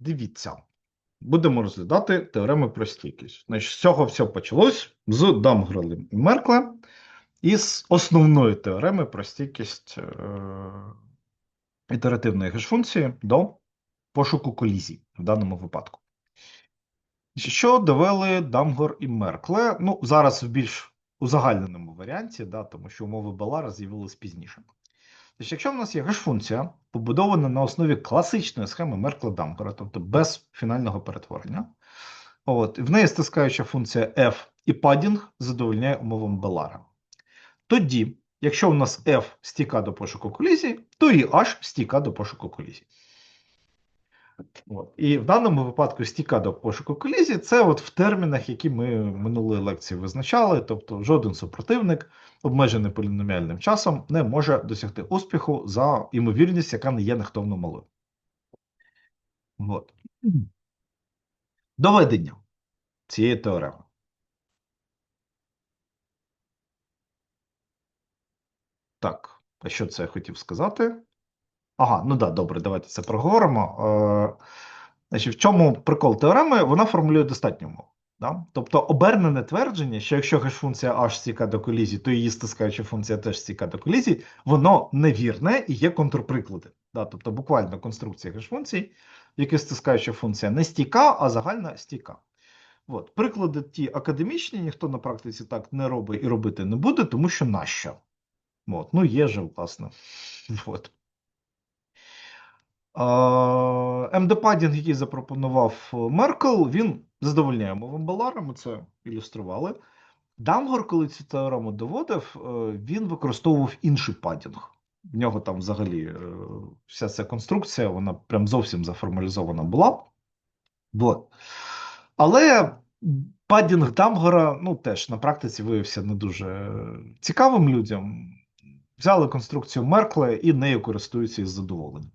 дивіться. Будемо розглядати теореми про стійкість. Значить, з цього все почалось з Дамгрелем і Мерклем із основної теореми про стійкість е- ітеративної геш-функції до пошуку колізій в даному випадку. Що довели Дамгор і Меркле? Ну, зараз в більш узагальненому варіанті, да, тому що умови Балара з'явились пізніше. Значить, якщо в нас є геш-функція, побудована на основі класичної схеми Меркла-Дампера, тобто без фінального перетворення, от, в неї стискаюча функція f і падінг задовольняє умовам Белара. Тоді, якщо в нас f стіка до пошуку колізій, то і h стіка до пошуку колізій. От. І в даному випадку стіка до пошуку колізії це от в термінах, які ми минулої лекції визначали, тобто жоден супротивник, обмежений поліноміальним часом, не може досягти успіху за ймовірність, яка не є нехтовно малою. От. Доведення цієї теореми. Так, а що це я хотів сказати? Ага, ну да, добре, давайте це проговоримо. Е, значить, в чому прикол теореми? Вона формулює достатню умову. Да? Тобто обернене твердження, що якщо геш-функція h стіка до колізії, то її стискаюча функція теж стіка до колізії, воно невірне і є контрприклади. Да? Тобто буквально конструкція геш-функцій, в якій стискаюча функція не стіка, а загальна стіка. От. Приклади ті академічні, ніхто на практиці так не робить і робити не буде, тому що нащо? От. Ну, є же, власне. От. МД-падінг, який запропонував Меркел, він задовольняє умовам Балара, ми це ілюстрували. Дамгор, коли цю теорему доводив, е, він використовував інший падінг. В нього там взагалі е, вся ця конструкція, вона прям зовсім заформалізована була. Вот. Але падінг Дамгора ну, теж на практиці виявився не дуже цікавим людям. Взяли конструкцію Меркла і нею користуються із задоволенням.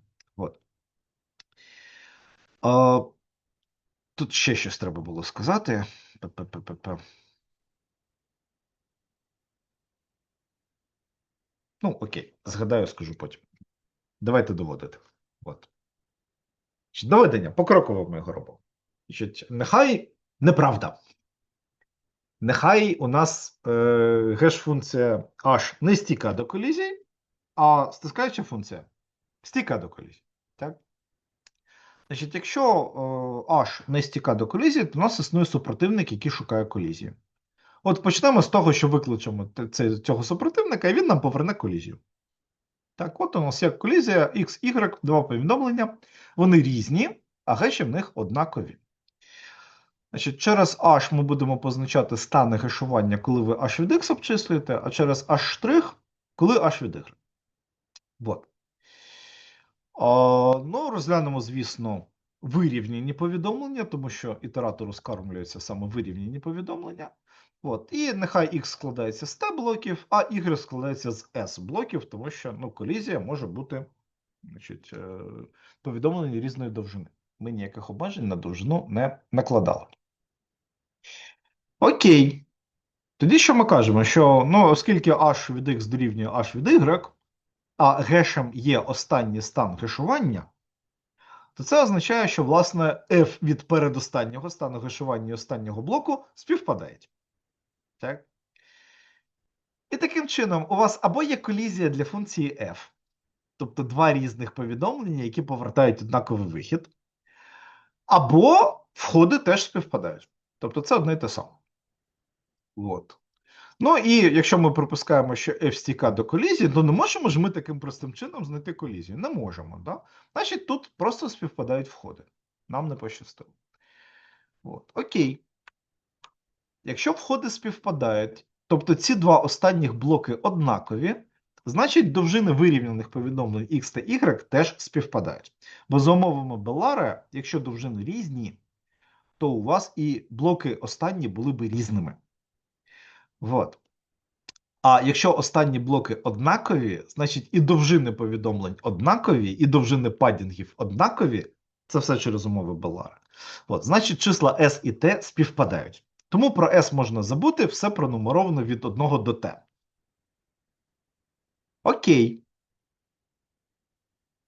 А, Тут ще щось треба було сказати. П-п-п-п-п. Ну, окей, згадаю, скажу потім. Давайте доводити. От. Доведення, покроково ми його робимо. Нехай неправда. Нехай у нас е, геш-функція h не стіка до колізій, а стискаюча функція стіка до колізій. Значить, якщо е, H не стіка до колізії, то у нас існує супротивник, який шукає колізію. От почнемо з того, що викличемо цього супротивника, і він нам поверне колізію. Так, от у нас є колізія X, Y, два повідомлення. Вони різні, а геші в них однакові. Значить, Через H ми будемо позначати стани гешування, коли ви H від X обчислюєте, а через H', коли H від Y. Вот. Ну, розглянемо, звісно, вирівняні повідомлення, тому що ітератору скармлюється саме вирівняні повідомлення. От. І нехай X складається з T блоків, а Y складається з S блоків, тому що ну, колізія може бути значить, е, повідомлення різної довжини. Ми ніяких обмежень на довжину не накладали. Окей. Тоді що ми кажемо? Що ну, оскільки h від x дорівнює h від y, а гешем є останній стан гешування, то це означає, що, власне, f від передостаннього стану гешування і останнього блоку співпадають. Так? І таким чином, у вас або є колізія для функції f, тобто два різних повідомлення, які повертають однаковий вихід, або входи теж співпадають. Тобто це одне і те саме. От. Ну і якщо ми припускаємо, що F стіка до колізії, то не можемо ж ми таким простим чином знайти колізію. Не можемо. Да? Значить, тут просто співпадають входи. Нам не пощастило. От. Окей. Якщо входи співпадають, тобто ці два останніх блоки однакові, значить довжини вирівняних повідомлень X та Y теж співпадають. Бо за умовами Белара, якщо довжини різні, то у вас і блоки останні були б різними. Вот. А якщо останні блоки однакові, значить і довжини повідомлень однакові, і довжини падінгів однакові. Це все через умови Белара. От, Значить, числа S і T співпадають. Тому про S можна забути, все пронумеровано від 1 до T. Окей.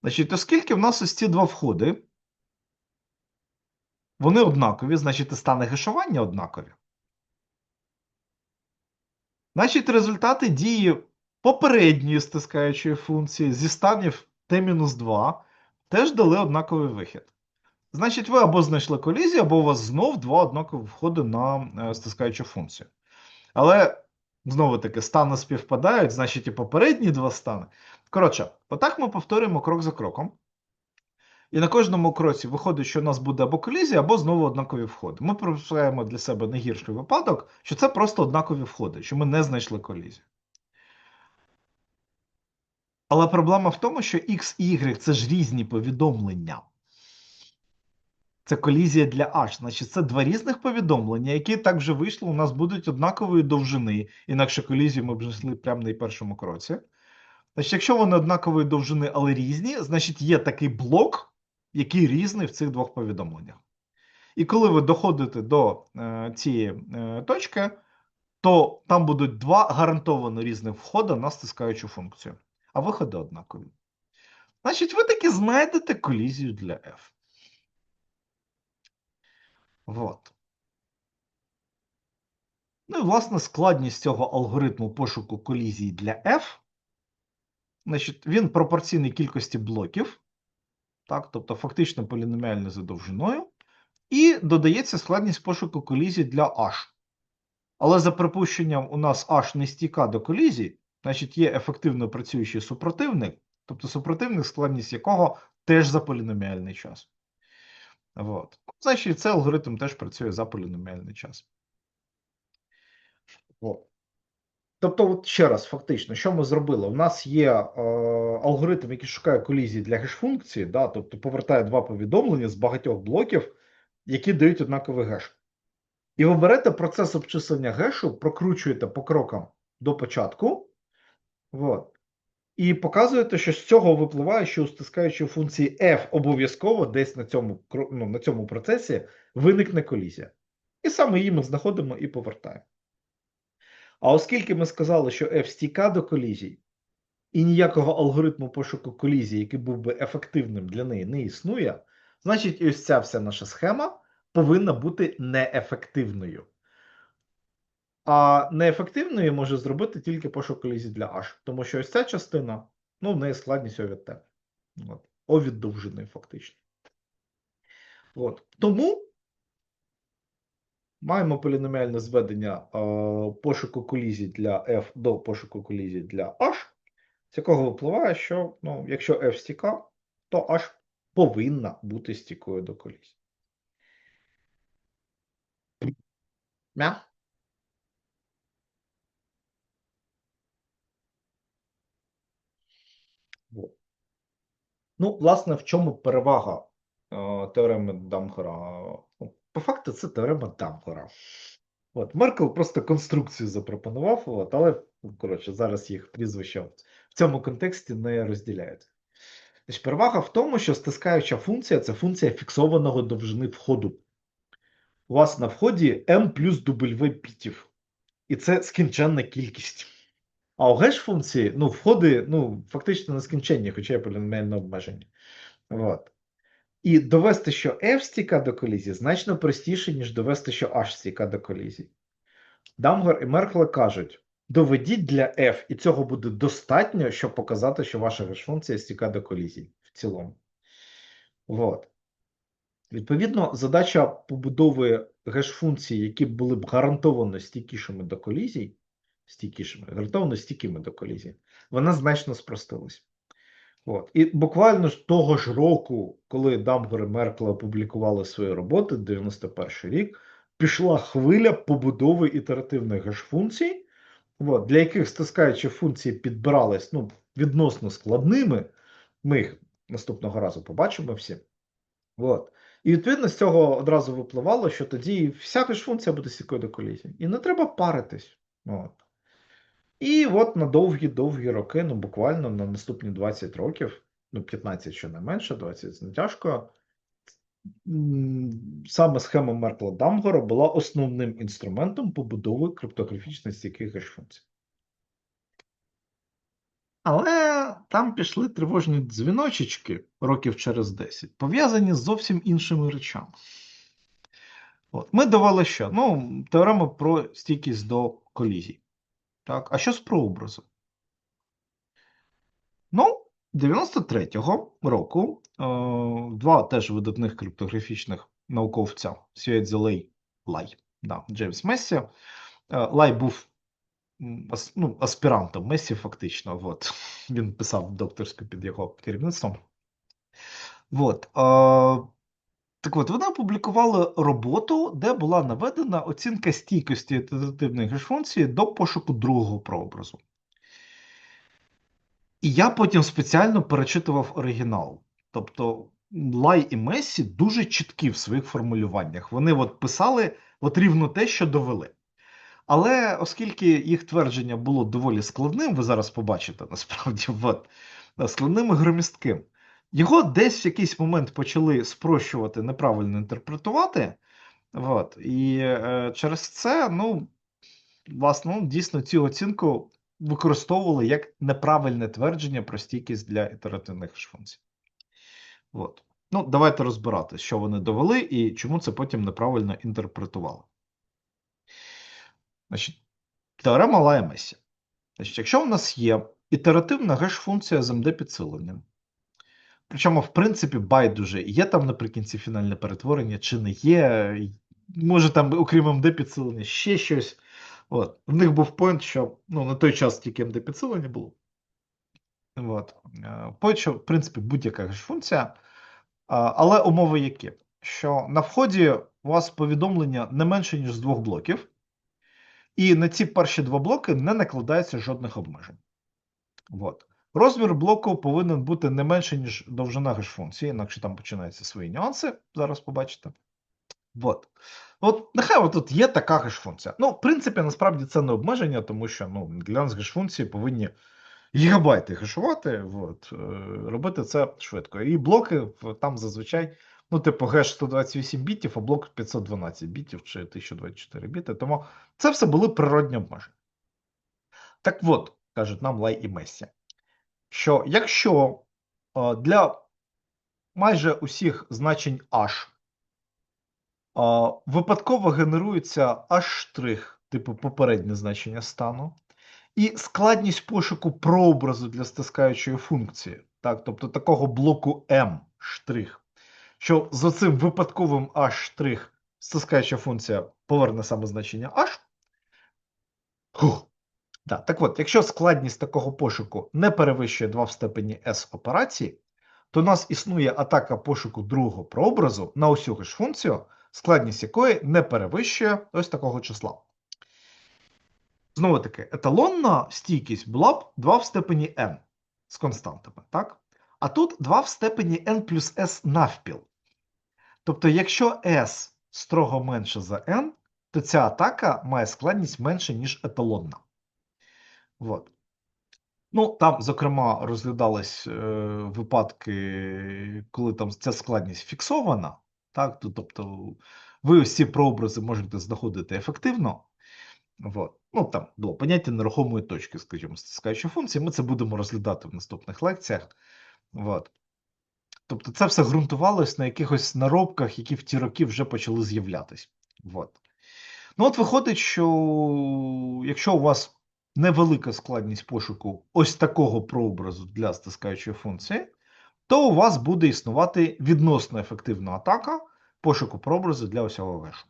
Значить, оскільки в нас ось ці два входи, вони однакові, значить і стани гешування однакові. Значить, результати дії попередньої стискаючої функції зі станів t-2 теж дали однаковий вихід. Значить, ви або знайшли колізію, або у вас знов два однакові входи на е, стискаючу функцію. Але, знову таки, стани співпадають, значить, і попередні два стани. Коротше, отак ми повторюємо крок за кроком. І на кожному кроці виходить, що у нас буде або колізія, або знову однакові входи. Ми припускаємо для себе найгірший випадок, що це просто однакові входи, що ми не знайшли колізію. Але проблема в тому, що X і Y це ж різні повідомлення. Це колізія для H. Значить, це два різних повідомлення, які так вже вийшло, у нас будуть однакової довжини, інакше колізію ми б знайшли прямо на першому кроці. Значить, якщо вони однакової довжини, але різні, значить є такий блок, який різний в цих двох повідомленнях. І коли ви доходите до е, цієї е, точки, то там будуть два гарантовано різних входи на стискаючу функцію, а виходи однакові. Значить, ви таки знайдете колізію для f. Вот. Ну і, власне, складність цього алгоритму пошуку колізій для f. Значить, він пропорційний кількості блоків, так, тобто фактично поліноміальний за довжиною, і додається складність пошуку колізій для h. Але за припущенням, у нас h не стійка до колізій, значить є ефективно працюючий супротивник, тобто супротивник, складність якого теж за поліноміальний час. От. Значить, цей алгоритм теж працює за поліноміальний час. От. Тобто, от ще раз, фактично, що ми зробили? У нас є е, алгоритм, який шукає колізії для геш-функції, да, тобто повертає два повідомлення з багатьох блоків, які дають однаковий геш. І ви берете процес обчислення гешу, прокручуєте по крокам до початку. От, і показуєте, що з цього випливає, що у стискаючої функції f обов'язково десь на цьому, ну, на цьому процесі виникне колізія. І саме її ми знаходимо і повертаємо. А оскільки ми сказали, що f стійка до колізій, і ніякого алгоритму пошуку колізії, який був би ефективним для неї, не існує, значить, ось ця вся наша схема повинна бути неефективною. А неефективною може зробити тільки пошук колізій для H. Тому що ось ця частина, ну, в неї складність O від T. O від довжини, фактично. От. Тому маємо поліноміальне зведення пошуку колізій для F до пошуку колізій для H, з якого випливає, що ну, якщо F стіка, то H повинна бути стікою до колізій. Мя? Ну, власне, в чому перевага е, теореми Дамгера? По факту, це теорема Дамгера. От, Меркл просто конструкцію запропонував, от, але, ну, коротше, зараз їх прізвища в цьому контексті не розділяють. Значить, перевага в тому, що стискаюча функція це функція фіксованого довжини входу. У вас на вході m плюс W бітів. І це скінченна кількість. А у геш функції ну, входи ну, фактично нескінченні, хоча є поліноміальне обмеження. От. І довести, що F стіка до колізії, значно простіше, ніж довести, що H стіка до колізії. Дамгар і Меркле кажуть: доведіть для F, і цього буде достатньо, щоб показати, що ваша геш-функція стіка до колізії в цілому. От. Відповідно, задача побудови геш-функцій, які були б гарантовано стійкішими до колізій, стійкішими, гарантовано стійкими до колізії, вона значно спростилась. От. І буквально з того ж року, коли Дамгор Меркла опублікували свої роботи, 91 рік, пішла хвиля побудови ітеративних геш-функцій, для яких стискаючі функції підбирались ну, відносно складними. Ми їх наступного разу побачимо всі. От. І відповідно з цього одразу випливало, що тоді вся геш-функція буде стійкою до колізії. І не треба паритись. От. І от на довгі-довгі роки, ну буквально на наступні 20 років, ну 15 що не менше, 20 з натяжкою, саме схема Меркла Дамгора була основним інструментом побудови криптографічно стійких геш-функцій. Але там пішли тривожні дзвіночечки років через 10, пов'язані з зовсім іншими речами. От. Ми довели що? Ну, теорема про стійкість до колізій. Так, а що з прообразом? Ну, 93-го року е, два теж видатних криптографічних науковця Сюєдзе Лей Лай, да, Джеймс Мессі. Е, Лай був ас, ну, аспірантом Месі, фактично. От. Він писав докторську під його керівництвом. От. Е, так от, вони опублікували роботу, де була наведена оцінка стійкості ітеративної геш-функції до пошуку другого прообразу. І я потім спеціально перечитував оригінал. Тобто Лай і Месі дуже чіткі в своїх формулюваннях. Вони от писали от рівно те, що довели. Але оскільки їх твердження було доволі складним, ви зараз побачите насправді от, складним і громістким, його десь в якийсь момент почали спрощувати, неправильно інтерпретувати. От, і е, через це, ну, власне, ну, дійсно цю оцінку використовували як неправильне твердження про стійкість для ітеративних функцій. От. Ну, давайте розбирати, що вони довели і чому це потім неправильно інтерпретували. Значить, теорема Лая Месі. Значить, якщо у нас є ітеративна геш-функція з МД підсиленням, причому, в принципі, байдуже, є там наприкінці фінальне перетворення, чи не є, може там, окрім МД підсилення, ще щось. От. В них був поінт, що ну, на той час тільки МД підсилення було. От. Поінт, що, в принципі, будь-яка геш-функція. Але умови які? Що на вході у вас повідомлення не менше, ніж з двох блоків, і на ці перші два блоки не накладається жодних обмежень. От. Розмір блоку повинен бути не менше, ніж довжина геш-функції, інакше там починаються свої нюанси, зараз побачите. От. От нехай тут є така геш-функція. Ну, в принципі, насправді це не обмеження, тому що ну, для нас геш-функції повинні гігабайти гешувати, от, е, робити це швидко. І блоки там зазвичай, ну, типу, геш 128 бітів, а блок 512 бітів чи 1024 біти. Тому це все були природні обмеження. Так от, кажуть нам Лай і Месі, що якщо е, для майже усіх значень H е, випадково генерується H', типу попереднє значення стану, і складність пошуку прообразу для стискаючої функції, так, тобто такого блоку M', що за цим випадковим H' стискаюча функція поверне саме значення H. Фух. Да, так от, якщо складність такого пошуку не перевищує 2 в степені S операції, то у нас існує атака пошуку другого прообразу на усю ж функцію, складність якої не перевищує ось такого числа. Знову таки, еталонна стійкість була б 2 в степені n з константами. так? А тут 2 в степені n плюс s навпіл. Тобто, якщо s строго менше за n, то ця атака має складність менше, ніж еталонна. От. Ну, там, зокрема, розглядались е, випадки, коли там ця складність фіксована. Так? Тобто, ви ось ці прообрази можете знаходити ефективно. Вот. Ну, там було поняття нерухомої точки, скажімо, стискаючої функції. Ми це будемо розглядати в наступних лекціях. Вот. Тобто, це все ґрунтувалось на якихось наробках, які в ті роки вже почали з'являтись. Вот. Ну, от виходить, що якщо у вас невелика складність пошуку ось такого прообразу для стискаючої функції, то у вас буде існувати відносно ефективна атака пошуку прообразу для усього вешу.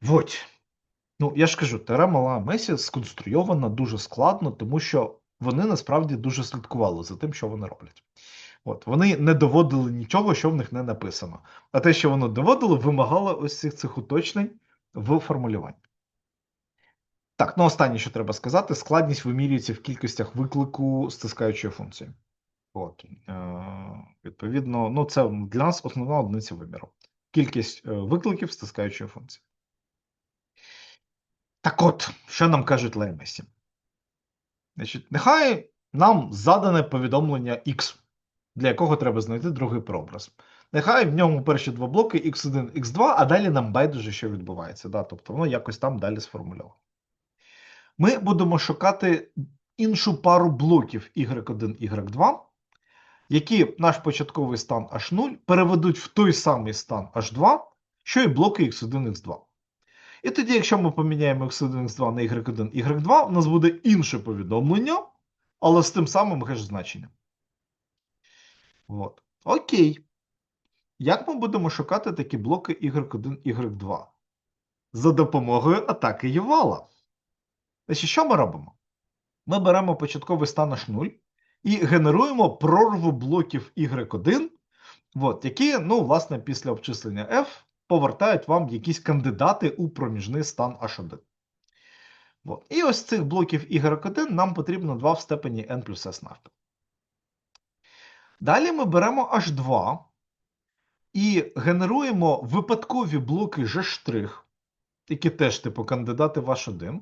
Вот. Ну, я ж кажу, теорема Ла Месі сконструйована дуже складно, тому що вони насправді дуже слідкували за тим, що вони роблять. От, Вони не доводили нічого, що в них не написано. А те, що воно доводило, вимагало ось цих цих уточнень в формулюванні. Так, ну останнє, що треба сказати, складність вимірюється в кількостях виклику стискаючої функції. От, е, Відповідно, ну це для нас основна одиниця виміру. Кількість е, викликів стискаючої функції. Так от, що нам кажуть Леймесі? Значить, Нехай нам задане повідомлення X, для якого треба знайти другий прообраз. Нехай в ньому перші два блоки X1, X2, а далі нам байдуже, що відбувається. Да? Тобто воно якось там далі сформульовано. Ми будемо шукати іншу пару блоків Y1, Y2, які наш початковий стан H0 переведуть в той самий стан H2 що і блоки x1, x2. І тоді, якщо ми поміняємо x1, x2 на y1, y2, у нас буде інше повідомлення, але з тим самим геш-значенням. От. Окей. Як ми будемо шукати такі блоки y1, y2? За допомогою атаки Євала. Значить, що ми робимо? Ми беремо початковий стан H0 і генеруємо прорву блоків y1, от, які, ну, власне, після обчислення F повертають вам якісь кандидати у проміжний стан H1. От. І ось цих блоків y1 нам потрібно 2 в степені n плюс s навпіл. Далі ми беремо H2 і генеруємо випадкові блоки G', які теж типу кандидати в H1.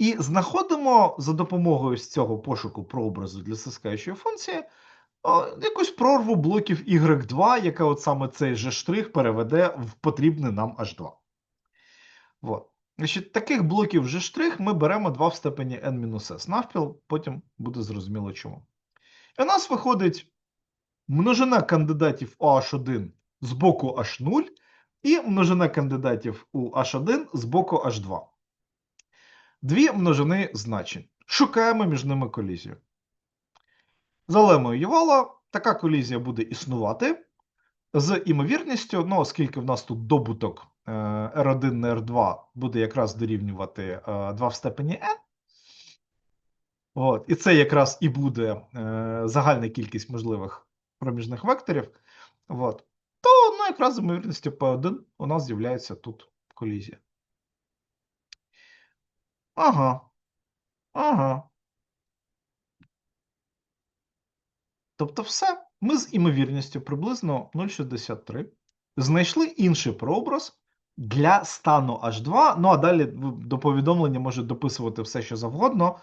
І знаходимо за допомогою з цього пошуку прообразу для стискаючої функції о, якусь прорву блоків y2, яка от саме цей G' переведе в потрібний нам H2. От. Значить, Таких блоків G' ми беремо 2 в степені n-s навпіл, потім буде зрозуміло чому. І у нас виходить множина кандидатів у H1 з боку H0 і множина кандидатів у H1 з боку H2. Дві множини значень. Шукаємо між ними колізію. За лемою Євала така колізія буде існувати з імовірністю, ну, оскільки в нас тут добуток е, R1 на R2 буде якраз дорівнювати 2 в степені n. От, І це якраз і буде е, загальна кількість можливих проміжних векторів. От. То ну, якраз з ймовірністю P1 у нас з'являється тут колізія. Ага. Ага. Тобто, все. Ми з імовірністю приблизно 0,63 знайшли інший прообраз для стану H2. Ну, а далі до повідомлення може дописувати все, що завгодно.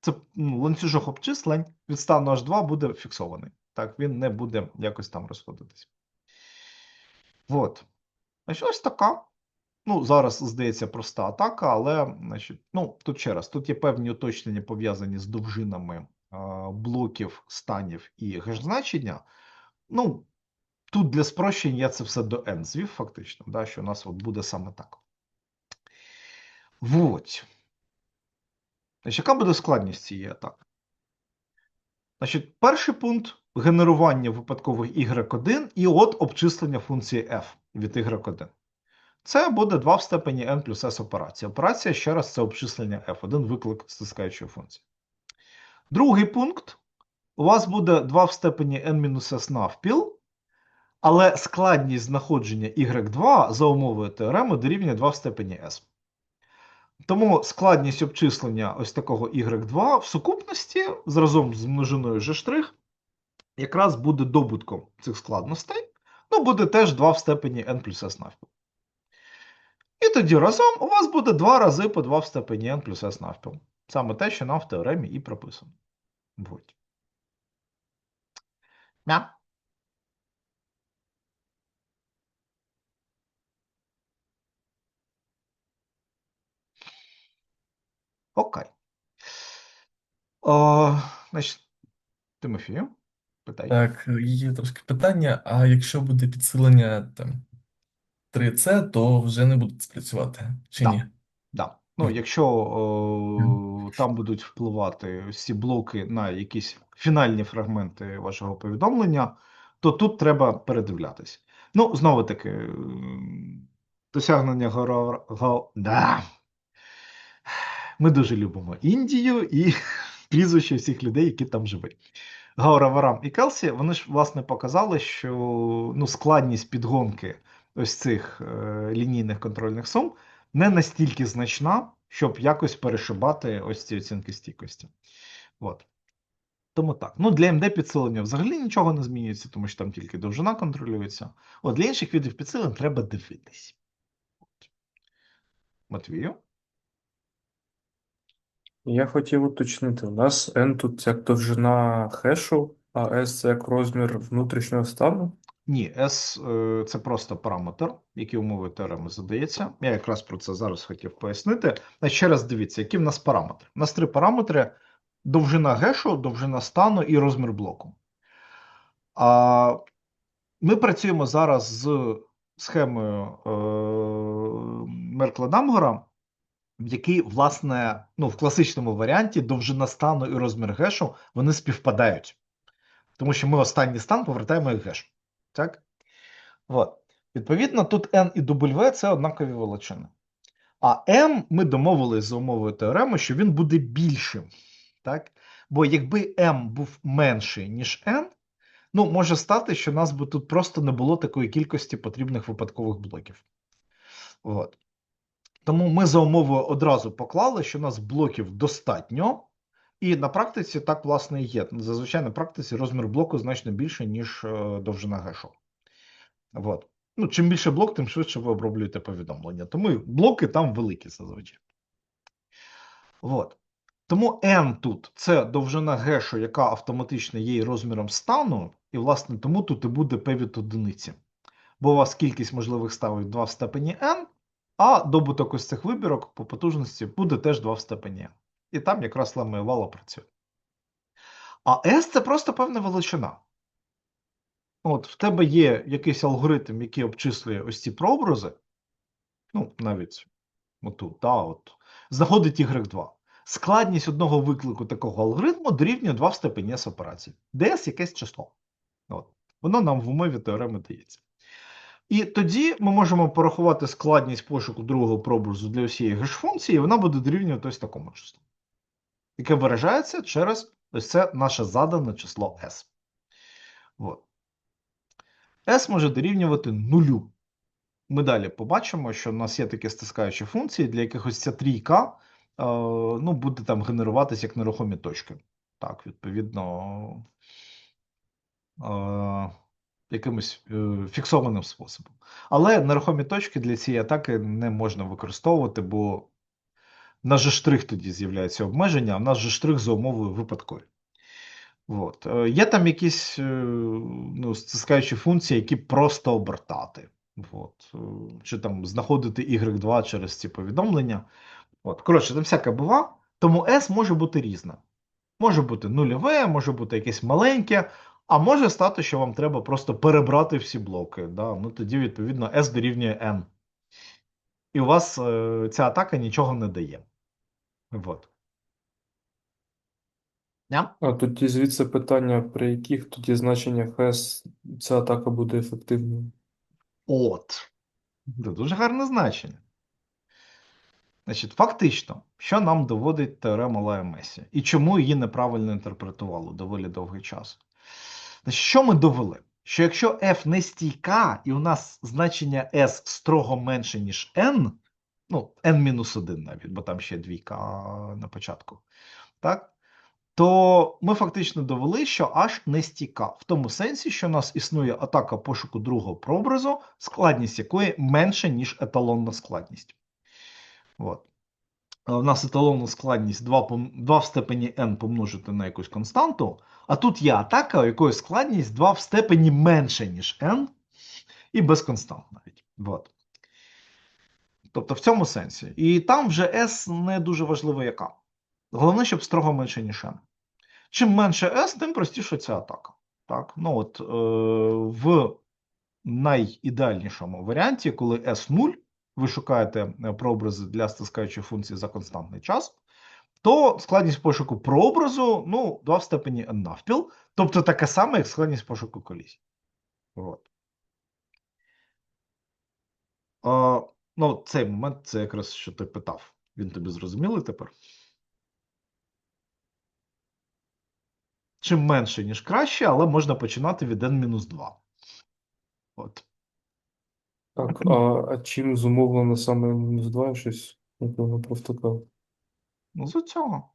Це ну, ланцюжок обчислень від стану H2 буде фіксований. Так, він не буде якось там розходитись. От. Значить, ось така. Ну, зараз здається проста атака, але значить, ну, тут ще раз, тут є певні уточнення пов'язані з довжинами блоків, станів і геш-значення. Ну, тут для спрощення я це все до n звів, фактично, да, що у нас от буде саме так. Вот. Значить, яка буде складність цієї атаки? Значить, перший пункт генерування випадкових y1 і от обчислення функції f від y1. Це буде 2 в степені n плюс s операція. Операція, ще раз, це обчислення f1, виклик стискаючої функції. Другий пункт. У вас буде 2 в степені n-s навпіл, але складність знаходження y2 за умовою теореми дорівнює 2 в степені s. Тому складність обчислення ось такого y2 в сукупності разом з множиною g' якраз буде добутком цих складностей. Ну, буде теж 2 в степені n плюс s навпіл. І тоді разом у вас буде 2 рази по 2 в степені n плюс s навпіл. Саме те, що нам в теоремі і прописано. Будь. Мя. Окей. О, значить, Тимофію, питай. Так, є трошки питання. А якщо буде підсилення там 3C, то вже не буде спрацювати, чи Да. ні? Да. Ну, якщо о, там будуть впливати всі блоки на якісь фінальні фрагменти вашого повідомлення, то тут треба передивлятись. Ну, знову таки, досягнення гора... го- Да. Ми дуже любимо Індію і прізвище всіх людей, які там живуть. Гаура Варам і Келсі, вони ж власне показали, що ну, складність підгонки ось цих е, лінійних контрольних сум не настільки значна, щоб якось перешибати ось ці оцінки стійкості. От. Тому так. Ну, для МД підсилення взагалі нічого не змінюється, тому що там тільки довжина контролюється. От для інших видів підсилень треба дивитись. От. Матвію? Я хотів уточнити, у нас n тут як довжина хешу, а s це як розмір внутрішнього стану. Ні, S е, це просто параметр, який умовою теореми задається. Я якраз про це зараз хотів пояснити. Значить, ще раз дивіться, які в нас параметри. У нас три параметри: довжина гешу, довжина стану і розмір блоку. А, Ми працюємо зараз з схемою е, Меркла-Дамгора, в якій, власне, ну, в класичному варіанті довжина стану і розмір гешу вони співпадають. Тому що ми останній стан повертаємо як геш. Так? От. Відповідно, тут n і W це однакові величини. А m ми домовились за умовою теореми, що він буде більшим. Так? Бо якби m був менший, ніж n, ну, може стати, що у нас би тут просто не було такої кількості потрібних випадкових блоків. От. Тому ми за умовою одразу поклали, що у нас блоків достатньо, і на практиці так, власне, і є. Зазвичай на практиці розмір блоку значно більше, ніж е, довжина гешу. От. Ну, чим більше блок, тим швидше ви оброблюєте повідомлення. Тому блоки там великі зазвичай. От. Тому n тут це довжина гешу, яка автоматично є розміром стану, і, власне, тому тут і буде p одиниці. Бо у вас кількість можливих ставок 2 в степені n, а добуток ось цих вибірок по потужності буде теж 2 в степені n. І там якраз вала працює. А S це просто певна величина. От, в тебе є якийсь алгоритм, який обчислює ось ці прообрази, ну, навіть отут, да, от, знаходить Y2. Складність одного виклику такого алгоритму дорівнює 2 в степені S операції. DS якесь число. От. Воно нам в умові теореми дається. І тоді ми можемо порахувати складність пошуку другого прообразу для усієї геш-функції, і вона буде дорівнювати ось такому числу, яке виражається через ось це наше задане число S. От. S може дорівнювати нулю. Ми далі побачимо, що в нас є такі стискаючі функції, для яких ось ця трійка е, ну, буде там генеруватися як нерухомі точки. Так, відповідно, е, якимось е, фіксованим способом. Але нерухомі точки для цієї атаки не можна використовувати, бо в нас же штрих тоді з'являється обмеження, а в нас же штрих за умовою випадкові. От. Е, Є там якісь е, ну, стискаючі функції, які просто обертати. От. е, Чи там знаходити Y2 через ці повідомлення. От. Коротше, там всяке бува. Тому S може бути різна. Може бути нульове, може бути якесь маленьке, а може стати, що вам треба просто перебрати всі блоки. Да? Ну, тоді, відповідно, S дорівнює N. І у вас ця атака нічого не дає. От. Yeah? А тоді звідси питання, при яких тоді значеннях S ця атака буде ефективною. От. Це дуже гарне значення. Значить, фактично, що нам доводить теорема Лаємесі? І чому її неправильно інтерпретували доволі довгий час? Значить, що ми довели? Що якщо f не стійка, і у нас значення s строго менше, ніж n, ну, n-1 навіть, бо там ще двійка на початку, так? то ми фактично довели, що H не стійка. В тому сенсі, що у нас існує атака пошуку другого прообразу, складність якої менше, ніж еталонна складність. От. У нас еталонна складність 2, 2 в степені n помножити на якусь константу, а тут є атака, у якої складність 2 в степені менше, ніж n, і без констант навіть. От. Тобто в цьому сенсі. І там вже S не дуже важливо яка. Головне, щоб строго менше, ніж n. Чим менше S, тим простіше ця атака. Так? Ну, от, е, в найідеальнішому варіанті, коли S 0, ви шукаєте е, прообрази для стискаючої функції за константний час, то складність пошуку прообразу ну, 2 в степені n навпіл, тобто таке саме, як складність пошуку колізій. От. Ну, цей момент це якраз що ти питав. Він тобі зрозумілий тепер? Чим менше, ніж краще, але можна починати від n-2. От. Так, а, а чим зумовлено саме мінус 2 я щось напевно провтикав. Ну, з цього.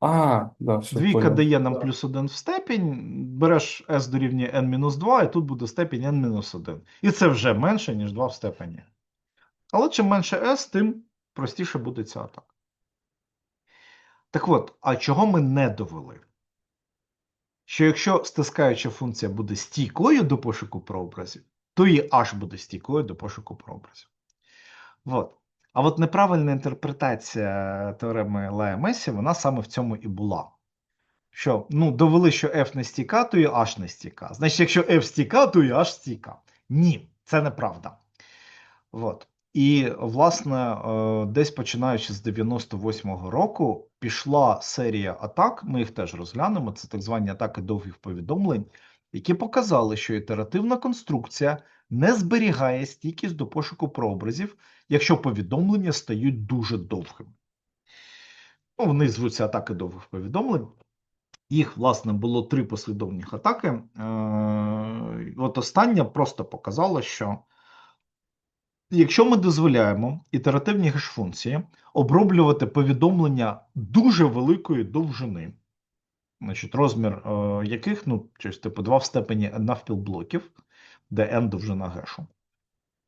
А, да, все, Двійка поняв. дає нам Да. плюс 1 в степінь, береш s дорівнює n-2, і тут буде степінь n-1. І це вже менше, ніж 2 в степені. Але чим менше s, тим простіше буде ця атака. Так от, а чого ми не довели? Що якщо стискаюча функція буде стійкою до пошуку прообразів, то і h буде стійкою до пошуку прообразів. От. А от неправильна інтерпретація теореми Лая-Месі, вона саме в цьому і була. Що, ну, довели, що F не стійка, то і H не стійка. Значить, якщо F стійка, то і H стійка. Ні, Це неправда. От. І, власне, е, десь починаючи з 98-го року, пішла серія атак. Ми їх теж розглянемо. Це так звані атаки довгих повідомлень, які показали, що ітеративна конструкція не зберігає стійкість до пошуку прообразів, якщо повідомлення стають дуже довгими. Ну, вони звуться атаки довгих повідомлень. Їх, власне, було три послідовних атаки. Е, От остання просто показала, що якщо ми дозволяємо ітеративні геш-функції оброблювати повідомлення дуже великої довжини, значить, розмір е, яких, ну, щось типу 2 в степені навпіл блоків, де n довжина гешу,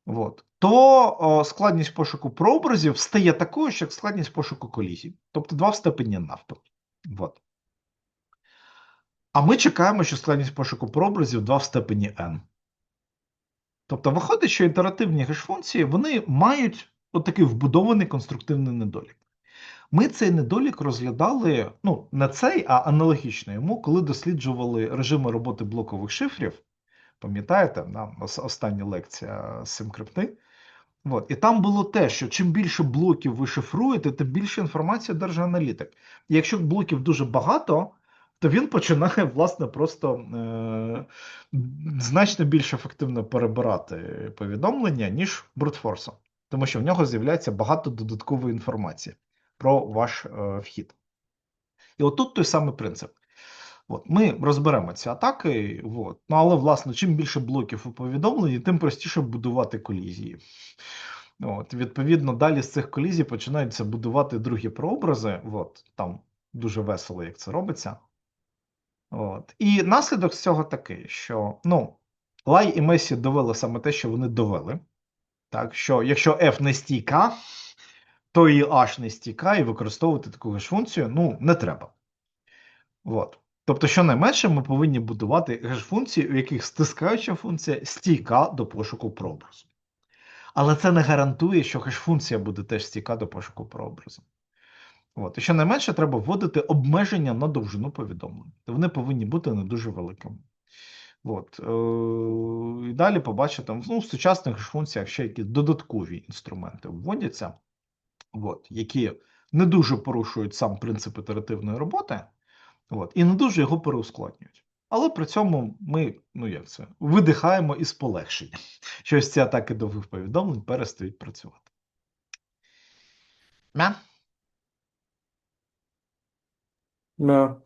от, то е, складність пошуку прообразів стає такою, як складність пошуку колізій. Тобто 2 в степені навпіл. От. А ми чекаємо, що складність пошуку прообразів 2 в степені n. Тобто виходить, що ітеративні геш-функції вони мають отакий вбудований конструктивний недолік. Ми цей недолік розглядали, ну, не цей, а аналогічно йому, коли досліджували режими роботи блокових шифрів. Пам'ятаєте, остання лекція з симкрипти. От. І там було те, що чим більше блоків ви шифруєте, тим більше інформації одержує аналітик. І якщо блоків дуже багато, то він починає, власне, просто е- значно більш ефективно перебирати повідомлення, ніж брутфорсом. Тому що в нього з'являється багато додаткової інформації про ваш е, вхід. І отут той самий принцип. От, ми розберемо ці атаки, от. ну, але, власне, чим більше блоків у повідомленні, тим простіше будувати колізії. От, відповідно, далі з цих колізій починаються будувати другі прообрази. От, там дуже весело, як це робиться. От. І наслідок з цього такий, що ну, Лай і Месі довели саме те, що вони довели. Так, що якщо F не стійка, то і H не стійка, і використовувати таку ж функцію ну, не треба. От. Тобто, щонайменше ми повинні будувати геш-функції, у яких стискаюча функція стійка до пошуку прообразу. Але це не гарантує, що хеш-функція буде теж стійка до пошуку прообразу. От. І щонайменше треба вводити обмеження на довжину повідомлень. Вони повинні бути не дуже великими. От. Е, і далі побачите, ну, в сучасних функціях ще якісь додаткові інструменти вводяться, от, які не дуже порушують сам принцип ітеративної роботи, от, і не дуже його переускладнюють. Але при цьому ми, ну як це, видихаємо із полегшенням, що ось ці атаки довгих повідомлень перестають працювати. Мя? Да.